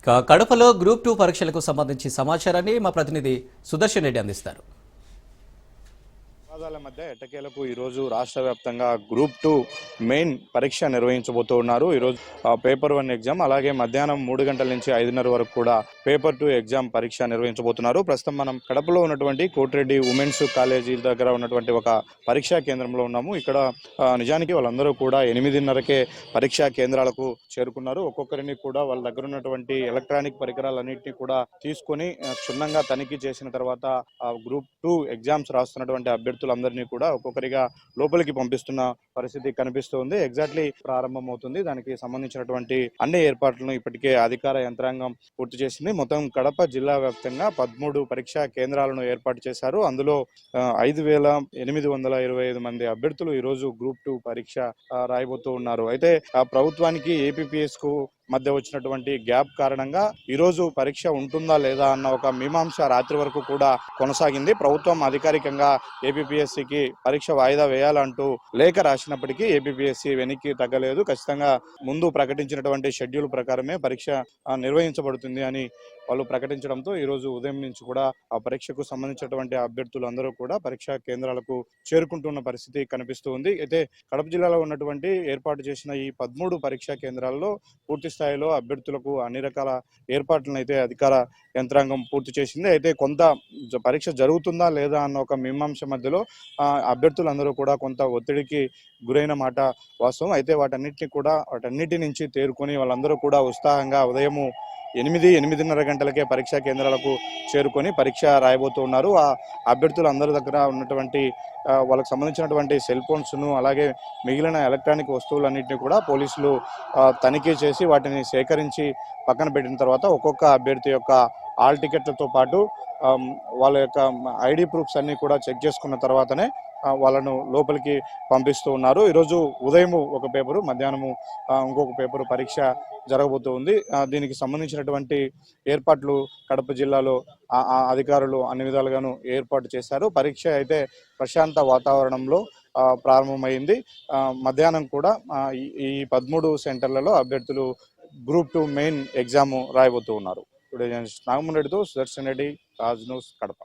ఇక కడపలో group two పరీక్షలకు సంబంధించి సమాచారాన్ని మా ప్రతినిధి సుదర్శన్ రెడ్డి అందిస్తారు. వివాదాల మధ్య ఎట్టకేలకు ఈరోజు రాష్ట్ర వ్యాప్తంగా గ్రూప్ టూ మెయిన్ పరీక్ష నిర్వహించబోతూ ఉన్నారు. ఈరోజు పేపర్ వన్ ఎగ్జామ్ అలాగే మధ్యాహ్నం మూడు గంటల నుంచి ఐదున్నర వరకు కూడా పేపర్ టూ ఎగ్జామ్ పరీక్ష నిర్వహించబోతున్నారు. ప్రస్తుతం మనం కడపలో ఉన్నటువంటి కోటిరెడ్డి ఉమెన్స్ కాలేజీ దగ్గర ఉన్నటువంటి ఒక పరీక్షా కేంద్రంలో ఉన్నాము. ఇక్కడ నిజానికి వాళ్ళందరూ కూడా ఎనిమిదిన్నరకే పరీక్షా కేంద్రాలకు చేరుకున్నారు. ఒక్కొక్కరిని కూడా వాళ్ళ దగ్గర ఉన్నటువంటి ఎలక్ట్రానిక్ పరికరాలన్నింటినీ కూడా తీసుకొని క్షుణ్ణంగా తనిఖీ చేసిన తర్వాత ఆ గ్రూప్ టూ ఎగ్జామ్స్ రాస్తున్నటువంటి అభ్యర్థులందరినీ కూడా ఒక్కొక్కరిగా లోపలికి పంపిస్తున్న పరిస్థితి కనిపిస్తుంది. ఎగ్జాక్ట్లీ ప్రారంభం అవుతుంది దానికి సంబంధించినటువంటి అన్ని ఏర్పాట్లను ఇప్పటికే అధికార యంత్రాంగం పూర్తి చేసింది. మొత్తం కడప జిల్లా వ్యాప్తంగా పదమూడు పరీక్షా కేంద్రాలను ఏర్పాటు చేశారు. అందులో ఐదు వేల ఎనిమిది వందల ఇరవై ఐదు మంది అభ్యర్థులు ఈరోజు గ్రూప్ టూ పరీక్ష రాయబోతూ ఉన్నారు. అయితే ఆ ప్రభుత్వానికి ఏపీపీఎస్కు మధ్య వచ్చినటువంటి గ్యాప్ కారణంగా ఈరోజు పరీక్ష ఉంటుందా లేదా అన్న ఒక మీమాంస రాత్రి వరకు కూడా కొనసాగింది. ప్రభుత్వం అధికారికంగా ఏపీపీఎస్సికి పరీక్ష వాయిదా వేయాలంటూ లేఖ రాసినప్పటికీ ఏపీపీఎస్సి వెనక్కి తగ్గలేదు. ఖచ్చితంగా ముందు ప్రకటించినటువంటి షెడ్యూల్ ప్రకారమే పరీక్ష నిర్వహించబడుతుంది అని వాళ్ళు ప్రకటించడంతో ఈ రోజు ఉదయం నుంచి కూడా ఆ పరీక్షకు సంబంధించినటువంటి అభ్యర్థులు అందరూ కూడా పరీక్షా కేంద్రాలకు చేరుకుంటున్న పరిస్థితి కనిపిస్తూ ఉంది. అయితే కడప జిల్లాలో ఉన్నటువంటి ఏర్పాటు చేసిన ఈ పదమూడు పరీక్షా కేంద్రాల్లో పూర్తి స్థాయిలో అభ్యర్థులకు అన్ని రకాల ఏర్పాట్లను అయితే అధికార యంత్రాంగం పూర్తి చేసింది. అయితే కొంత పరీక్ష జరుగుతుందా లేదా అన్న ఒక మీమాంస మధ్యలో ఆ, అభ్యర్థులందరూ కూడా కొంత ఒత్తిడికి గురైన మాట వాస్తవం. అయితే వాటన్నిటిని కూడా వాటన్నిటి నుంచి తేరుకొని వాళ్ళందరూ కూడా ఉత్సాహంగా ఉదయము ఎనిమిది ఎనిమిదిన్నర గంటలకే పరీక్షా కేంద్రాలకు చేరుకొని పరీక్ష రాయబోతూ ఉన్నారు ఆ అభ్యర్థులు అందరి దగ్గర ఉన్నటువంటి వాళ్ళకి సంబంధించినటువంటి సెల్ ఫోన్స్ను అలాగే మిగిలిన ఎలక్ట్రానిక్ వస్తువులన్నింటినీ కూడా పోలీసులు తనిఖీ చేసి వాటిని సేకరించి పక్కన పెట్టిన తర్వాత ఒక్కొక్క అభ్యర్థి యొక్క ఆల్ టికెట్లతో పాటు వాళ్ళ యొక్క ఐడి ప్రూఫ్స్ అన్నీ కూడా చెక్ చేసుకున్న తర్వాతనే వాళ్ళను లోపలికి పంపిస్తూ ఉన్నారు. ఈరోజు ఉదయం ఒక పేపరు మధ్యాహ్నము ఇంకొక పేపరు పరీక్ష జరగబోతూ ఉంది. దీనికి సంబంధించినటువంటి ఏర్పాట్లు కడప జిల్లాలో ఆ- అధికారులు అన్ని విధాలుగాను ఏర్పాటు చేశారు. పరీక్ష అయితే ప్రశాంత వాతావరణంలో ప్రారంభమైంది. మధ్యాహ్నం కూడా ఈ- ఈ పదమూడు సెంటర్లలో అభ్యర్థులు గ్రూప్ టూ మెయిన్ ఎగ్జామ్ రాయబోతూ ఉన్నారు. ఇప్పుడు నాగమన్ రెడ్డితో సుదర్శన్ రెడ్డి రాజ్ న్యూస్ కడప.